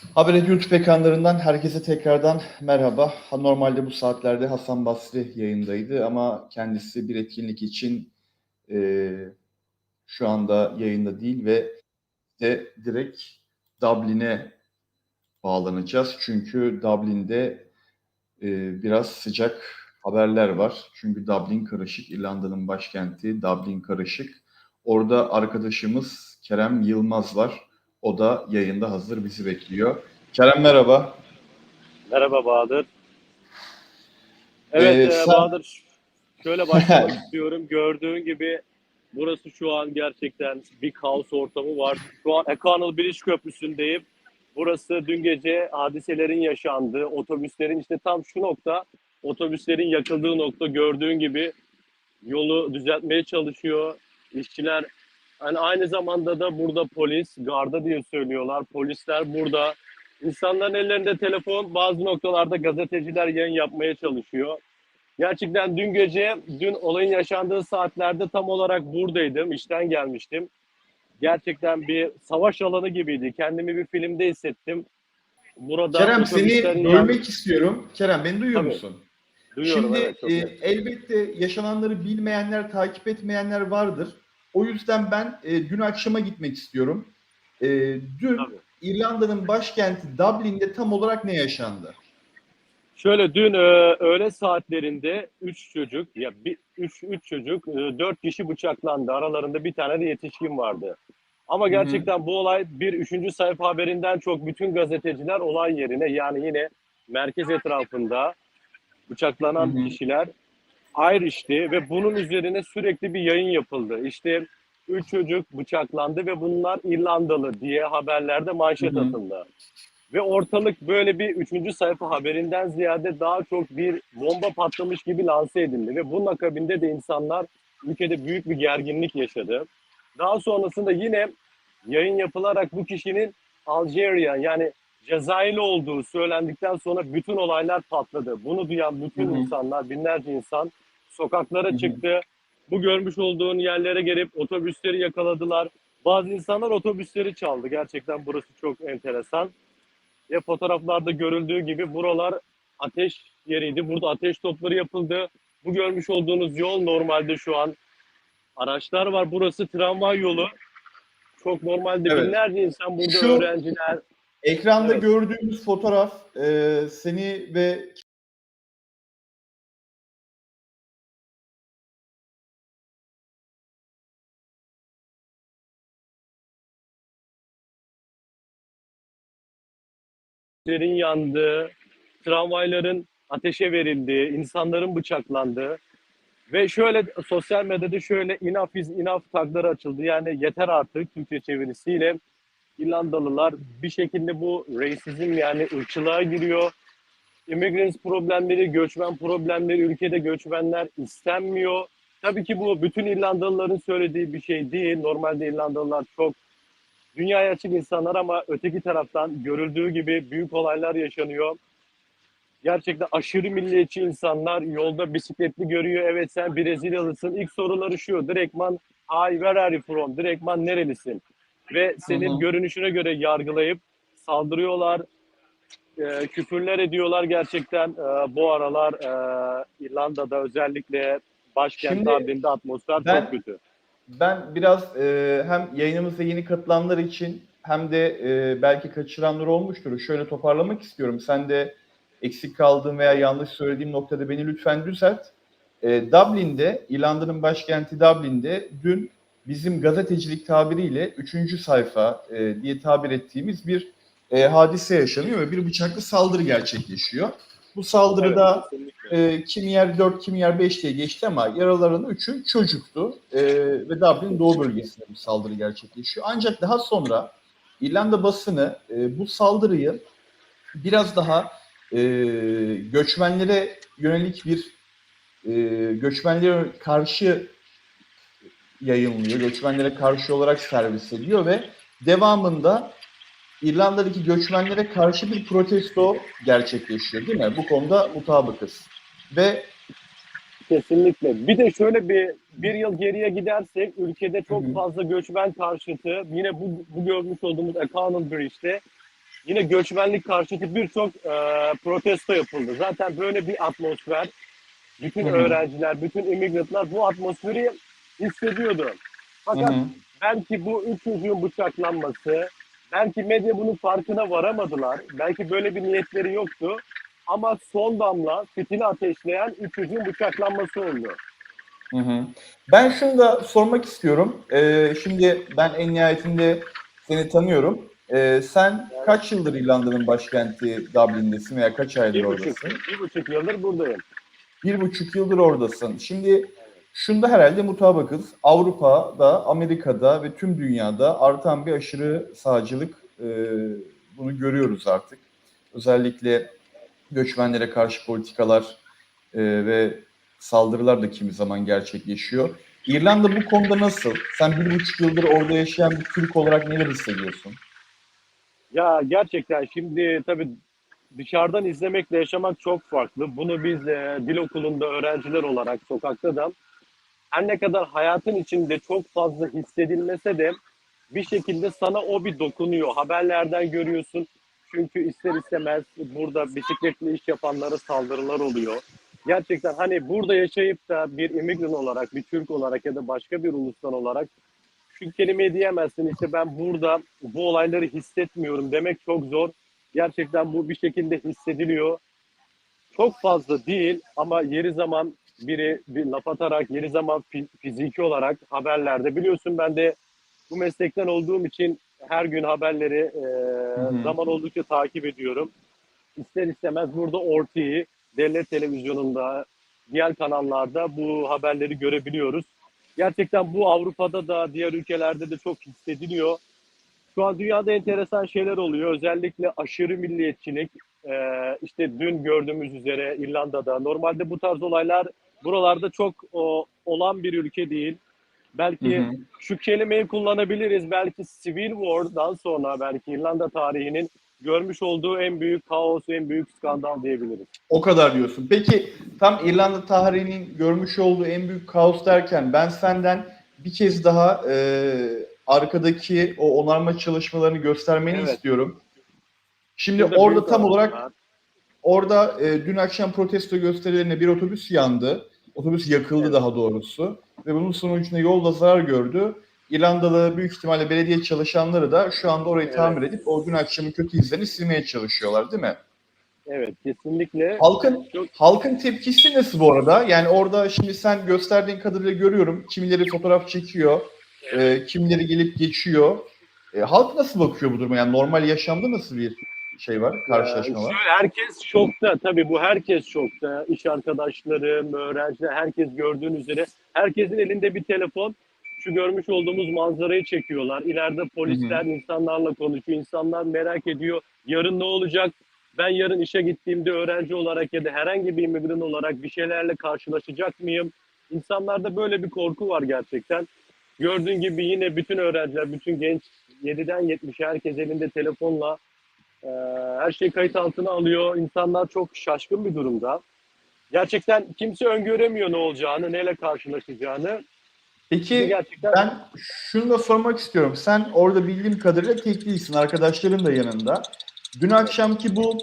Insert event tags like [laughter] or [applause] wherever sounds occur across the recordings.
Haber YouTube ekranlarından herkese tekrardan merhaba. Ha, Normalde bu saatlerde Hasan Basri yayındaydı ama kendisi bir etkinlik için e, şu anda yayında değil ve de direkt Dublin'e bağlanacağız. Çünkü Dublin'de e, biraz sıcak haberler var. Çünkü Dublin karışık, İrlanda'nın başkenti Dublin karışık. Orada arkadaşımız Kerem Yılmaz var. O da yayında hazır bizi bekliyor. Kerem merhaba. Merhaba Bahadır. Evet Ee, e, sen- Bahadır şöyle başlamak [laughs] istiyorum. Gördüğün gibi burası şu an gerçekten bir kaos ortamı var. Şu an Ekanal Bridge Köprüsü'ndeyim. Burası dün gece hadiselerin yaşandığı, otobüslerin işte tam şu nokta, otobüslerin yakıldığı nokta gördüğün gibi yolu düzeltmeye çalışıyor. İşçiler hani aynı zamanda da burada polis, garda diye söylüyorlar. Polisler burada. İnsanların ellerinde telefon, bazı noktalarda gazeteciler yayın yapmaya çalışıyor. Gerçekten dün gece, dün olayın yaşandığı saatlerde tam olarak buradaydım, işten gelmiştim. Gerçekten bir savaş alanı gibiydi. Kendimi bir filmde hissettim. Burada Kerem seni bölmek istiyorum. Kerem beni duyuyor Tabii. musun? Duyuyorum, Şimdi evet, e, elbette yaşananları bilmeyenler, takip etmeyenler vardır. O yüzden ben e, dün akşama gitmek istiyorum. E, dün Tabii. İrlanda'nın başkenti Dublin'de tam olarak ne yaşandı? Şöyle dün e, öğle saatlerinde 3 çocuk ya 3 3 çocuk 4 kişi bıçaklandı. Aralarında bir tane de yetişkin vardı. Ama gerçekten bu olay bir 3. sayfa haberinden çok bütün gazeteciler olay yerine yani yine merkez etrafında bıçaklanan Hı hı. kişiler Irish'ti ve bunun üzerine sürekli bir yayın yapıldı. İşte 3 çocuk bıçaklandı ve bunlar İrlandalı diye haberlerde manşet Hı hı. atıldı. Ve ortalık böyle bir üçüncü sayfa haberinden ziyade daha çok bir bomba patlamış gibi lanse edildi. Ve bunun akabinde de insanlar ülkede büyük bir gerginlik yaşadı. Daha sonrasında yine yayın yapılarak bu kişinin Algeria yani Cezayirli olduğu söylendikten sonra bütün olaylar patladı. Bunu duyan bütün Hı hı. insanlar, binlerce insan sokaklara Hı hı. çıktı. Bu görmüş olduğun yerlere gelip otobüsleri yakaladılar. Bazı insanlar otobüsleri çaldı. Gerçekten burası çok enteresan. Ve fotoğraflarda görüldüğü gibi buralar ateş yeriydi. Burada ateş topları yapıldı. Bu görmüş olduğunuz yol normalde şu an araçlar var. Burası tramvay yolu. Çok normalde Evet. binlerce insan burada Şu- öğrenciler. Ekranda Evet. gördüğümüz fotoğraf e, seni ve Evlerin yandığı, tramvayların ateşe verildiği, insanların bıçaklandığı ve şöyle sosyal medyada şöyle enough is enough tagları açıldı. Yani yeter artık Türkçe çevirisiyle İrlandalılar bir şekilde bu racism yani ırkçılığa giriyor. Immigrants problemleri, göçmen problemleri, ülkede göçmenler istenmiyor. Tabii ki bu bütün İrlandalıların söylediği bir şey değil. Normalde İrlandalılar çok dünyaya açık insanlar ama öteki taraftan görüldüğü gibi büyük olaylar yaşanıyor. Gerçekten aşırı milliyetçi insanlar yolda bisikletli görüyor. Evet sen Brezilyalısın. İlk soruları şu. Direktman Hi where are you from? Direktman nerelisin? Ve senin Hı hı. görünüşüne göre yargılayıp saldırıyorlar. e, küfürler ediyorlar gerçekten. E, bu aralar e, İrlanda'da özellikle başkent Dublin'de atmosfer ben- çok kötü. ben biraz e, hem yayınımıza yeni katılanlar için hem de e, belki kaçıranlar olmuştur. Şöyle toparlamak istiyorum. Sen de eksik kaldığın veya yanlış söylediğim noktada beni lütfen düzelt. E, Dublin'de, İrlanda'nın başkenti Dublin'de dün bizim gazetecilik tabiriyle üçüncü sayfa e, diye tabir ettiğimiz bir e, hadise yaşanıyor ve bir bıçaklı saldırı gerçekleşiyor. Bu saldırıda Evet, e, kimi yer 4, kimi yer 5 diye geçti ama yaraların 3'ü çocuktu. E, ve Dublin Doğu bölgesinde bu saldırı gerçekleşiyor. Ancak daha sonra İrlanda basını e, bu saldırıyı biraz daha e, göçmenlere yönelik bir e, göçmenlere karşı yayınlıyor. Göçmenlere karşı olarak servis ediyor ve devamında İrlanda'daki göçmenlere karşı bir protesto gerçekleşiyor değil mi? Bu konuda mutabıkız. Ve Kesinlikle. Bir de şöyle bir bir yıl geriye gidersek ülkede çok Hı hı. fazla göçmen karşıtı yine bu, bu görmüş olduğumuz Economy Bridge'de yine göçmenlik karşıtı birçok e, protesto yapıldı. Zaten böyle bir atmosfer, bütün Hı hı. öğrenciler, bütün immigrantlar bu atmosferi hissediyordu. Fakat Hı hı. belki bu üç çocuğun bıçaklanması, belki medya bunun farkına varamadılar. Belki böyle bir niyetleri yoktu. Ama son damla fitili ateşleyen üç çocuğun bıçaklanması oldu. Hı hı. Ben şunu da sormak istiyorum. Ee, şimdi ben en nihayetinde seni tanıyorum. Ee, sen kaç yıldır İrlanda'nın başkenti Dublin'desin veya kaç aydır Bir buçuk, oradasın? bir buçuk yıldır buradayım. Bir buçuk yıldır oradasın. Şimdi şunda herhalde mutabıkız. Avrupa'da, Amerika'da ve tüm dünyada artan bir aşırı sağcılık e, bunu görüyoruz artık. Özellikle göçmenlere karşı politikalar e, ve saldırılar da kimi zaman gerçekleşiyor. İrlanda bu konuda nasıl? Sen bir buçuk yıldır orada yaşayan bir Türk olarak neler hissediyorsun? Ya gerçekten şimdi tabii dışarıdan izlemekle yaşamak çok farklı. Bunu biz e, dil okulunda öğrenciler olarak sokakta da her ne kadar hayatın içinde çok fazla hissedilmese de bir şekilde sana o bir dokunuyor. Haberlerden görüyorsun. Çünkü ister istemez burada bisikletle iş yapanlara saldırılar oluyor. Gerçekten hani burada yaşayıp da bir immigrant olarak, bir Türk olarak ya da başka bir ulustan olarak şu kelimeyi diyemezsin işte ben burada bu olayları hissetmiyorum demek çok zor. Gerçekten bu bir şekilde hissediliyor. Çok fazla değil ama yeri zaman biri bir laf atarak, yeri zaman fi- fiziki olarak haberlerde biliyorsun ben de bu meslekten olduğum için her gün haberleri e, zaman oldukça takip ediyorum. İster istemez burada ortayı devlet televizyonunda, diğer kanallarda bu haberleri görebiliyoruz. Gerçekten bu Avrupa'da da diğer ülkelerde de çok hissediliyor. Şu an dünyada enteresan şeyler oluyor. Özellikle aşırı milliyetçilik. Ee, işte dün gördüğümüz üzere İrlanda'da. Normalde bu tarz olaylar buralarda çok o, olan bir ülke değil. Belki Hı hı. şu kelimeyi kullanabiliriz. Belki Civil War'dan sonra belki İrlanda tarihinin görmüş olduğu en büyük kaos, en büyük skandal diyebiliriz. O kadar diyorsun. Peki tam İrlanda tarihinin görmüş olduğu en büyük kaos derken ben senden bir kez daha e, arkadaki o onarma çalışmalarını göstermeni Evet. istiyorum. Şimdi Burada orada tam olarak var. Orada e, dün akşam protesto gösterilerine bir otobüs yandı. Otobüs yakıldı Evet. daha doğrusu ve bunun sonucunda yolda zarar gördü. İrlandalı büyük ihtimalle belediye çalışanları da şu anda orayı Evet. tamir edip o dün akşamın kötü izlerini silmeye çalışıyorlar değil mi? Evet, kesinlikle. Halkın Çok halkın tepkisi nasıl bu arada? Yani orada şimdi sen gösterdiğin kadarıyla görüyorum. Kimileri fotoğraf çekiyor, e, kimileri gelip geçiyor. E, halk nasıl bakıyor bu duruma? Yani normal yaşamda nasıl bir şey var, karşılaşma Ee, var? şöyle, herkes şokta. Tabii bu herkes şokta. İş arkadaşlarım, öğrenciler, herkes gördüğün üzere. Herkesin elinde bir telefon. Şu görmüş olduğumuz manzarayı çekiyorlar. İleride polisler insanlarla konuşuyor. İnsanlar merak ediyor. Yarın ne olacak? Ben yarın işe gittiğimde öğrenci olarak ya da herhangi bir immigrant olarak bir şeylerle karşılaşacak mıyım? İnsanlarda böyle bir korku var gerçekten. Gördüğün gibi yine bütün öğrenciler, bütün genç 7'den 70'e herkes elinde telefonla ee, her şey kayıt altına alıyor. İnsanlar çok şaşkın bir durumda. Gerçekten kimse öngöremiyor ne olacağını, neyle karşılaşacağını. Peki gerçekten ben şunu da sormak istiyorum. Sen orada bildiğim kadarıyla tek değilsin. Arkadaşların da yanında. Dün akşamki bu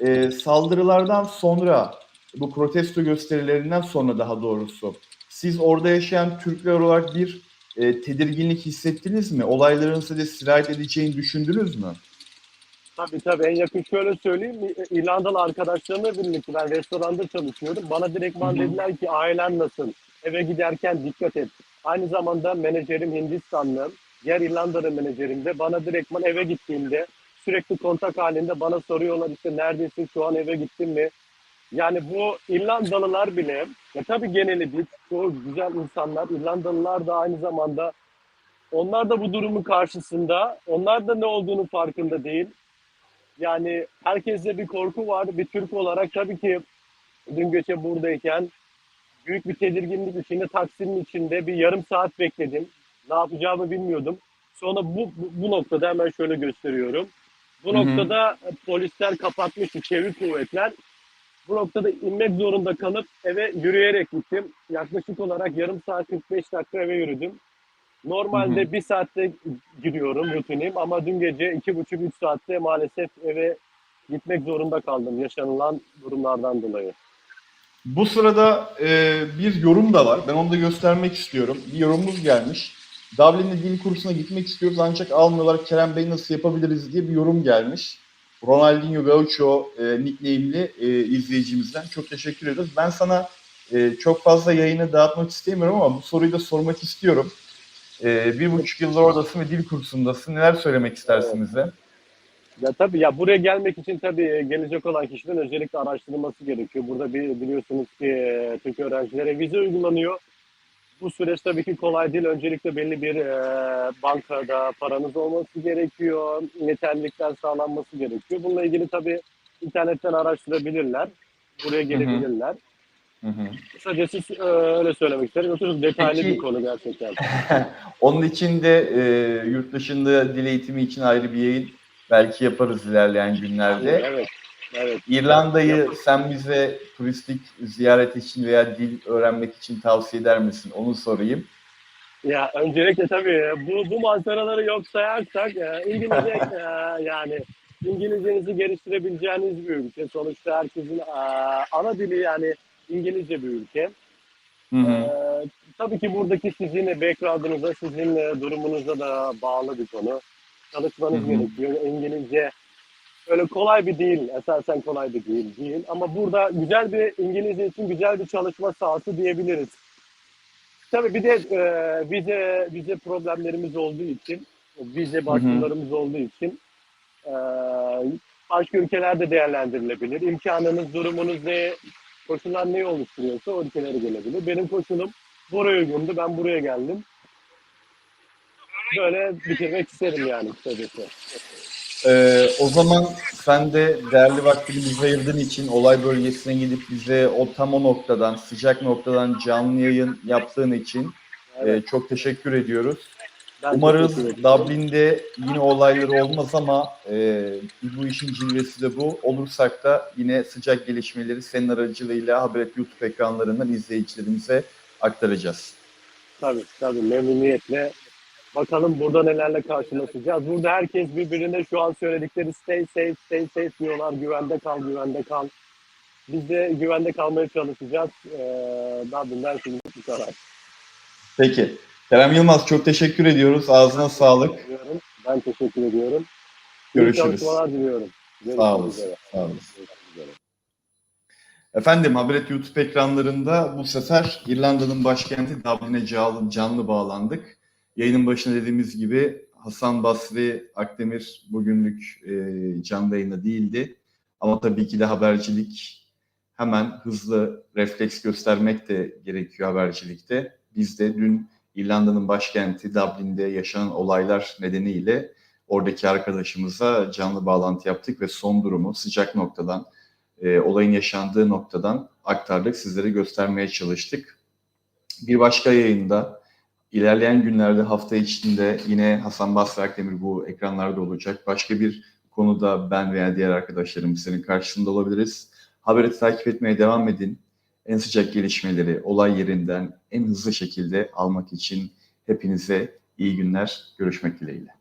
e, saldırılardan sonra, bu protesto gösterilerinden sonra daha doğrusu, siz orada yaşayan Türkler olarak bir e, tedirginlik hissettiniz mi? Olayların size sirayet edeceğini düşündünüz mü? Tabii tabii en yakın şöyle söyleyeyim. İrlandalı arkadaşlarımla birlikte ben restoranda çalışıyorum. Bana direktman dediler ki ailen nasıl? Eve giderken dikkat et. Aynı zamanda menajerim Hindistanlı. Diğer İrlandalı menajerim de bana direktman eve gittiğimde sürekli kontak halinde bana soruyorlar işte neredesin şu an eve gittin mi? Yani bu İrlandalılar bile, ya tabii geneli değil, çoğu güzel insanlar, İrlandalılar da aynı zamanda onlar da bu durumun karşısında, onlar da ne olduğunu farkında değil. Yani herkeste bir korku var. Bir Türk olarak tabii ki dün gece buradayken büyük bir tedirginlik içinde, taksinin içinde bir yarım saat bekledim. Ne yapacağımı bilmiyordum. Sonra bu, bu, bu noktada hemen şöyle gösteriyorum. Bu Hı hı. noktada polisler kapatmıştı, çevik kuvvetler. Bu noktada inmek zorunda kalıp eve yürüyerek gittim. Yaklaşık olarak yarım saat 45 dakika eve yürüdüm. Normalde Hı bir saatte giriyorum rutinim ama dün gece iki buçuk üç saatte maalesef eve gitmek zorunda kaldım yaşanılan durumlardan dolayı. Bu sırada e, bir yorum da var. Ben onu da göstermek istiyorum. Bir yorumumuz gelmiş. Dublin'de dil kursuna gitmek istiyoruz ancak almıyorlar. Kerem Bey nasıl yapabiliriz diye bir yorum gelmiş. Ronaldinho Gaucho e, nickname'li e, izleyicimizden. Çok teşekkür ederiz. Ben sana e, çok fazla yayını dağıtmak istemiyorum ama bu soruyu da sormak istiyorum. E, bir buçuk yıldır oradasın ve dil kursundasın. Neler söylemek istersin bize? Ya tabii ya buraya gelmek için tabii gelecek olan kişinin öncelikle araştırması gerekiyor. Burada bir biliyorsunuz ki e, Türk öğrencilere vize uygulanıyor. Bu süreç tabii ki kolay değil. Öncelikle belli bir e, bankada paranız olması gerekiyor. Yeterlilikler sağlanması gerekiyor. Bununla ilgili tabii internetten araştırabilirler. Buraya gelebilirler. Hı hı. Kısacası e, öyle söylemek isterim. Yoksa detaylı Peki- bir konu gerçekten. [laughs] Onun için de e, yurt dışında dil eğitimi için ayrı bir yayın belki yaparız ilerleyen günlerde. Evet. Evet. İrlanda'yı sen bize turistik ziyaret için veya dil öğrenmek için tavsiye eder misin? Onu sorayım. Ya öncelikle tabii bu bu manzaraları yok sayarsak e, İngilizce [laughs] e, yani İngilizcenizi geliştirebileceğiniz bir ülke. Sonuçta herkesin e, ana dili yani İngilizce bir ülke. Hı hı. E, tabii ki buradaki sizin background'ınıza, sizin e, durumunuza da bağlı bir konu. Çalışmanız Hı hı. gerekiyor. İngilizce öyle kolay bir değil. Esasen kolay bir değil. değil. Ama burada güzel bir İngilizce için güzel bir çalışma sahası diyebiliriz. Tabii bir de e, vize vize problemlerimiz olduğu için, vize başvurularımız olduğu için e, başka ülkelerde değerlendirilebilir. İmkanınız, durumunuz ne, koşullar ne oluşturuyorsa o ülkelere gelebilir. Benim koşulum buraya uygundu. Ben buraya geldim. Böyle bitirmek isterim yani kısacası. Ee, o zaman sen de değerli vaktini bize ayırdığın için olay bölgesine gidip bize o tam o noktadan, sıcak noktadan canlı yayın yaptığın için Evet, e, çok teşekkür ediyoruz. Umarız. Dublin'de yine olayları olmaz ama e, bu işin cilvesi de bu. Olursak da yine sıcak gelişmeleri senin aracılığıyla Haber YouTube ekranlarından izleyicilerimize aktaracağız. Tabii tabii memnuniyetle. Bakalım burada nelerle karşılaşacağız. Burada herkes birbirine şu an söyledikleri stay safe, stay safe diyorlar. Güvende kal, güvende kal. Biz de güvende kalmaya çalışacağız. Ee, Dublin'den şimdi bu kadar. Peki. Kerem Yılmaz çok teşekkür ediyoruz. Ağzına sağlık. Diyorum. Ben teşekkür ediyorum. Görüşürüz. diliyorum. Sağ olasın. Sağ olasın. Efendim Haberet YouTube ekranlarında bu sefer İrlanda'nın başkenti Dublin'e canlı, canlı bağlandık. Yayının başında dediğimiz gibi Hasan Basri Akdemir bugünlük e, canlı yayında değildi. Ama tabii ki de habercilik hemen hızlı refleks göstermek de gerekiyor habercilikte. Biz de dün İrlanda'nın başkenti Dublin'de yaşanan olaylar nedeniyle oradaki arkadaşımıza canlı bağlantı yaptık ve son durumu sıcak noktadan e, olayın yaşandığı noktadan aktardık, sizlere göstermeye çalıştık. Bir başka yayında ilerleyen günlerde hafta içinde yine Hasan Basri Akdemir bu ekranlarda olacak. Başka bir konuda ben veya diğer arkadaşlarım senin karşısında olabiliriz. Haberi takip etmeye devam edin. En sıcak gelişmeleri olay yerinden en hızlı şekilde almak için hepinize iyi günler. Görüşmek dileğiyle.